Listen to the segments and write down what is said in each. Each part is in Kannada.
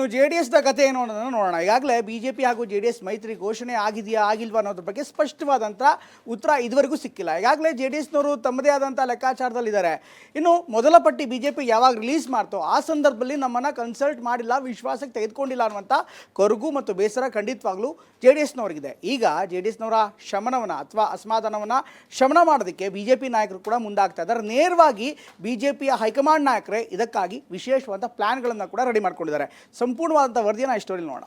ಇನ್ನು ಜೆ ಡಿ ಎಸ್ನ ಕಥೆ ಏನು ಅನ್ನೋದನ್ನು ನೋಡೋಣ. ಈಗಾಗಲೇ ಬಿ ಜೆ ಪಿ ಹಾಗೂ ಜೆ ಡಿ ಎಸ್ ಮೈತ್ರಿ ಘೋಷಣೆ ಆಗಿದೆಯಾ, ಆಗಿಲ್ವಾ ಅನ್ನೋದ್ರ ಬಗ್ಗೆ ಸ್ಪಷ್ಟವಾದಂಥ ಉತ್ತರ ಇದುವರೆಗೂ ಸಿಕ್ಕಿಲ್ಲ. ಈಗಾಗಲೇ ಜೆ ಡಿ ಎಸ್ನವರು ತಮ್ಮದೇ ಆದಂಥ ಲೆಕ್ಕಾಚಾರದಲ್ಲಿದ್ದಾರೆ. ಇನ್ನು ಮೊದಲ ಪಟ್ಟಿ ಬಿ ಯಾವಾಗ ರಿಲೀಸ್ ಮಾಡ್ತೋ ಆ ಸಂದರ್ಭದಲ್ಲಿ ನಮ್ಮನ್ನು ಕನ್ಸಲ್ಟ್ ಮಾಡಿಲ್ಲ, ವಿಶ್ವಾಸಕ್ಕೆ ತೆಗೆದುಕೊಂಡಿಲ್ಲ ಅನ್ನುವಂಥ ಕೊರಗು ಮತ್ತು ಬೇಸರ ಖಂಡಿತವಾಗ್ಲೂ ಜೆ ಡಿ ಎಸ್ನವರಿಗಿದೆ. ಈಗ ಜೆ ಡಿ ಎಸ್ನವರ ಶಮನವನ್ನು ಅಥವಾ ಅಸಮಾಧಾನವನ್ನು ಶಮನ ಮಾಡೋದಕ್ಕೆ ಬಿ ಜೆ ನಾಯಕರು ಕೂಡ ಮುಂದಾಗ್ತಾ ಇದ್ದಾರೆ. ನೇರವಾಗಿ ಬಿ ಜೆ ಪಿಯ ಹೈಕಮಾಂಡ್ ನಾಯಕರೇ ಇದಕ್ಕಾಗಿ ವಿಶೇಷವಾದ ಪ್ಲಾನ್ಗಳನ್ನು ಕೂಡ ರೆಡಿ ಮಾಡ್ಕೊಂಡಿದ್ದಾರೆ. ಸಂಪೂರ್ಣವಾದಂಥ ವರದಿಯನ್ನು ಈ ಸ್ಟೋರಿ ನೋಡೋಣ.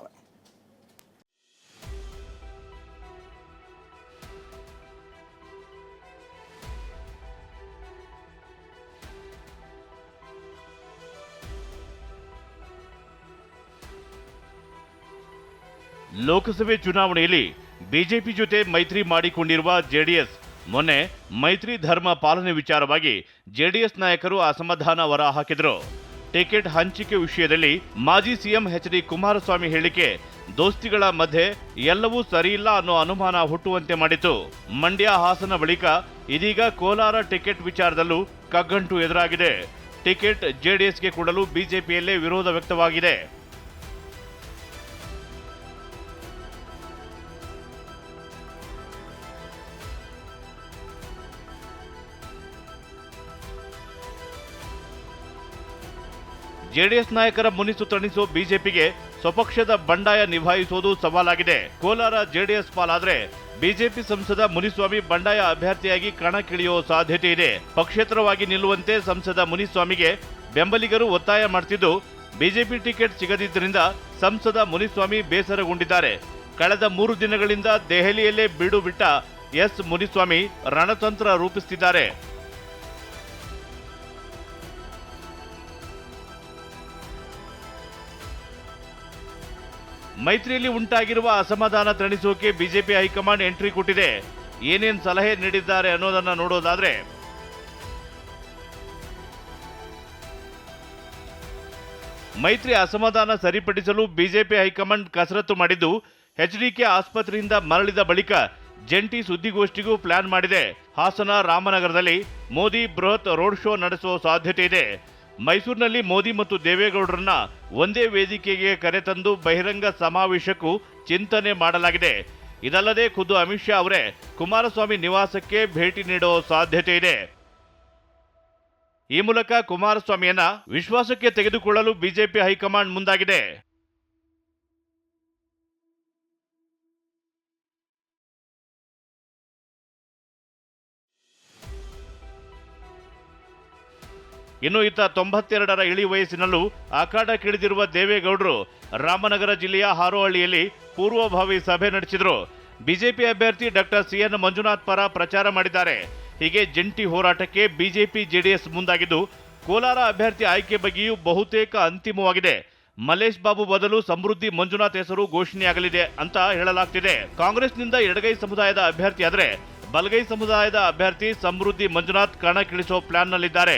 ಲೋಕಸಭೆ ಚುನಾವಣೆಯಲ್ಲಿ ಬಿಜೆಪಿ ಜೊತೆ ಮೈತ್ರಿ ಮಾಡಿಕೊಂಡಿರುವ ಜೆಡಿಎಸ್ ಮೊನ್ನೆ ಮೈತ್ರಿ ಧರ್ಮ ಪಾಲನೆ ವಿಚಾರವಾಗಿ ಜೆಡಿಎಸ್ ನಾಯಕರು ಅಸಮಾಧಾನ ಹೊರ ಹಾಕಿದರು. ಟಿಕೆಟ್ ಹಂಚಿಕೆ ವಿಷಯದಲ್ಲಿ ಮಾಜಿ ಸಿಎಂ ಎಚ್ ಡಿ ಕುಮಾರಸ್ವಾಮಿ ಹೇಳಿಕೆ, ದೋಸ್ತಿಗಳ ಮಧ್ಯೆ ಎಲ್ಲವೂ ಸರಿಯಿಲ್ಲ ಅನ್ನೋ ಅನುಮಾನ ಹುಟ್ಟುವಂತೆ ಮಾಡಿತು. ಮಂಡ್ಯ ಹಾಸನ ಬಳಿಕ ಇದೀಗ ಕೋಲಾರ ಟಿಕೆಟ್ ವಿಚಾರದಲ್ಲೂ ಕಗ್ಗಂಟು ಎದುರಾಗಿದೆ. ಟಿಕೆಟ್ ಜೆಡಿಎಸ್ಗೆ ಕೊಡಲು ಬಿಜೆಪಿಯಲ್ಲೇ ವಿರೋಧ ವ್ಯಕ್ತವಾಗಿದೆ. ಜೆಡಿಎಸ್ ನಾಯಕರ ಮುನಿಸು ತಣಿಸೋ ಬಿಜೆಪಿಗೆ ಸ್ವಪಕ್ಷದ ಬಂಡಾಯ ನಿಭಾಯಿಸುವುದು ಸವಾಲಾಗಿದೆ. ಕೋಲಾರ ಜೆಡಿಎಸ್ ಪಾಲಾದ್ರೆ ಬಿಜೆಪಿ ಸಂಸದ ಮುನಿಸ್ವಾಮಿ ಬಂಡಾಯ ಅಭ್ಯರ್ಥಿಯಾಗಿ ಕಣಕ್ಕಿಳಿಯುವ ಸಾಧ್ಯತೆ ಇದೆ. ಪಕ್ಷೇತರವಾಗಿ ನಿಲ್ಲುವಂತೆ ಸಂಸದ ಮುನಿಸ್ವಾಮಿಗೆ ಬೆಂಬಲಿಗರು ಒತ್ತಾಯ ಮಾಡ್ತಿದ್ದು, ಬಿಜೆಪಿ ಟಿಕೆಟ್ ಸಿಗದಿದ್ದರಿಂದ ಸಂಸದ ಮುನಿಸ್ವಾಮಿ ಬೇಸರಗೊಂಡಿದ್ದಾರೆ. ಕಳೆದ ಮೂರು ದಿನಗಳಿಂದ ದೆಹಲಿಯಲ್ಲೇ ಬೀಡು ಬಿಟ್ಟ ಎಸ್ ಮುನಿಸ್ವಾಮಿ ರಣತಂತ್ರ ರೂಪಿಸುತ್ತಿದ್ದಾರೆ ಮೈತ್ರಿಯಲ್ಲಿ ಉಂಟಾಗಿರುವ ಅಸಮಾಧಾನ ತಣಿಸೋಕೆ ಬಿಜೆಪಿ ಹೈಕಮಾಂಡ್ ಎಂಟ್ರಿ ಕೊಟ್ಟಿದೆ. ಏನೇನು ಸಲಹೆ ನೀಡಿದ್ದಾರೆ ಅನ್ನೋದನ್ನ ನೋಡೋದಾದ್ರೆ, ಮೈತ್ರಿ ಅಸಮಾಧಾನ ಸರಿಪಡಿಸಲು ಬಿಜೆಪಿ ಹೈಕಮಾಂಡ್ ಕಸರತ್ತು ಮಾಡಿದ್ದು ಎಚ್ಡಿಕೆ ಆಸ್ಪತ್ರೆಯಿಂದ ಮರಳಿದ ಬಳಿಕ ಜಂಟಿ ಸುದ್ದಿಗೋಷ್ಠಿಗೂ ಪ್ಲಾನ್ ಮಾಡಿದೆ. ಹಾಸನ ರಾಮನಗರದಲ್ಲಿ ಮೋದಿ ಬೃಹತ್ ರೋಡ್ ಶೋ ನಡೆಸುವ ಸಾಧ್ಯತೆ ಇದೆ. ಮೈಸೂರಿನಲ್ಲಿ ಮೋದಿ ಮತ್ತು ದೇವೇಗೌಡರನ್ನ ಒಂದೇ ವೇದಿಕೆಗೆ ಕರೆತಂದು ಬಹಿರಂಗ ಸಮಾವೇಶಕ್ಕೂ ಚಿಂತನೆ ಮಾಡಲಾಗಿದೆ. ಇದಲ್ಲದೆ ಖುದ್ದು ಅಮಿತ್ ಶಾ ಅವರೇ ಕುಮಾರಸ್ವಾಮಿ ನಿವಾಸಕ್ಕೆ ಭೇಟಿ ನೀಡುವ ಸಾಧ್ಯತೆ ಇದೆ. ಈ ಮೂಲಕ ಕುಮಾರಸ್ವಾಮಿಯನ್ನ ವಿಶ್ವಾಸಕ್ಕೆ ತೆಗೆದುಕೊಳ್ಳಲು ಬಿಜೆಪಿ ಹೈಕಮಾಂಡ್ ಮುಂದಾಗಿದೆ. ಇನ್ನು ಇತ್ತ ತೊಂಬತ್ತೆರಡರ ಇಳಿ ವಯಸ್ಸಿನಲ್ಲೂ ಅಖಾಡಕ್ಕಿಳಿದಿರುವ ದೇವೇಗೌಡರು ರಾಮನಗರ ಜಿಲ್ಲೆಯ ಹಾರೋಹಳ್ಳಿಯಲ್ಲಿ ಪೂರ್ವಭಾವಿ ಸಭೆ ನಡೆಸಿದರು. ಬಿಜೆಪಿ ಅಭ್ಯರ್ಥಿ ಡಾಕ್ಟರ್ ಸಿಎನ್ ಮಂಜುನಾಥ್ ಪರ ಪ್ರಚಾರ ಮಾಡಿದ್ದಾರೆ. ಹೀಗೆ ಜಂಟಿ ಹೋರಾಟಕ್ಕೆ ಬಿಜೆಪಿ, ಜೆಡಿಎಸ್ ಮುಂದಾಗಿದ್ದು, ಕೋಲಾರ ಅಭ್ಯರ್ಥಿ ಆಯ್ಕೆ ಬಗ್ಗೆಯೂ ಬಹುತೇಕ ಅಂತಿಮವಾಗಿದೆ. ಮಲೇಶ್ ಬಾಬು ಬದಲು ಸಮೃದ್ಧಿ ಮಂಜುನಾಥ್ ಹೆಸರು ಘೋಷಣೆಯಾಗಲಿದೆ ಅಂತ ಹೇಳಲಾಗ್ತಿದೆ. ಕಾಂಗ್ರೆಸ್ನಿಂದ ಎಡಗೈ ಸಮುದಾಯದ ಅಭ್ಯರ್ಥಿಯಾದರೆ ಬಲಗೈ ಸಮುದಾಯದ ಅಭ್ಯರ್ಥಿ ಸಮೃದ್ಧಿ ಮಂಜುನಾಥ್ ಕಣಕ್ಕಿಳಿಸೋ ಪ್ಲಾನ್ನಲ್ಲಿದ್ದಾರೆ.